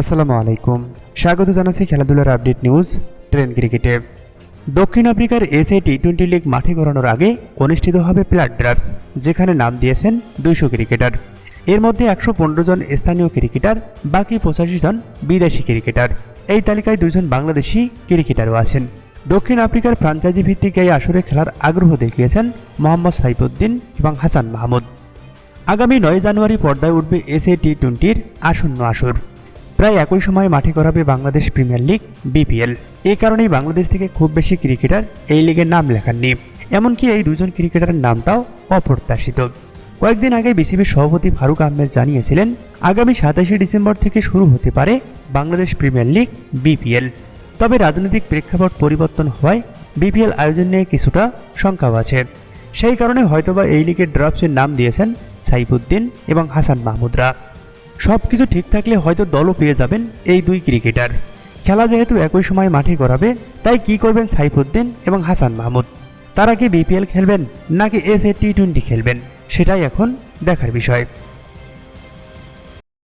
আসসালামু আলাইকুম। স্বাগত জানাচ্ছি খেলাধুলার আপডেট নিউজ ট্রেন ক্রিকেটে। দক্ষিণ আফ্রিকার এসএ টি টোয়েন্টি লিগ মাঠে গড়ানোর আগে অনুষ্ঠিত হবে প্লাট ড্রাফটস, যেখানে নাম দিয়েছেন দুইশো ক্রিকেটার। এর মধ্যে একশো পনেরো জন স্থানীয় ক্রিকেটার, বাকি পঁচাশি জন বিদেশি ক্রিকেটার। এই তালিকায় দুজন বাংলাদেশি ক্রিকেটারও আছেন। দক্ষিণ আফ্রিকার ফ্রাঞ্চাইজি ভিত্তিক এই আসরে খেলার আগ্রহ দেখিয়েছেন মোহাম্মদ সাইফুদ্দিন এবং হাসান মাহমুদ। আগামী নয় জানুয়ারি পর্দায় উঠবে এসএ টি টোয়েন্টির আসন্ন আসর। প্রায় একই সময় মাঠে করাবে বাংলাদেশ প্রিমিয়ার লিগ, বিপিএল। এই কারণেই বাংলাদেশ থেকে খুব বেশি ক্রিকেটার এই লিগের নাম লেখাননি। এমনকি এই দুজন ক্রিকেটারের নামটাও অপ্রত্যাশিত। কয়েকদিন আগে বিসিবির সভাপতি ফারুক আহমেদ জানিয়েছিলেন, আগামী সাতাশে ডিসেম্বর থেকে শুরু হতে পারে বাংলাদেশ প্রিমিয়ার লিগ, বিপিএল। তবে রাজনৈতিক প্রেক্ষাপট পরিবর্তন হওয়ায় বিপিএল আয়োজন নিয়ে কিছুটা শঙ্কাও আছে। সেই কারণে হয়তোবা এই লিগের ড্রাফটসের নাম দিয়েছেন সাইফুদ্দিন এবং হাসান মাহমুদরা। সব কিছু ঠিক থাকলে হয়তো দলও পেয়ে যাবেন এই দুই ক্রিকেটার। খেলা যেহেতু একই সময় মাঠে করাবে তাই কি করবেন সাইফুদ্দিন এবং হাসান মাহমুদ? তারা কি বিপিএল খেলবেন নাকি এস এ টি টোয়েন্টি খেলবেন? সেটাই এখন দেখার বিষয়।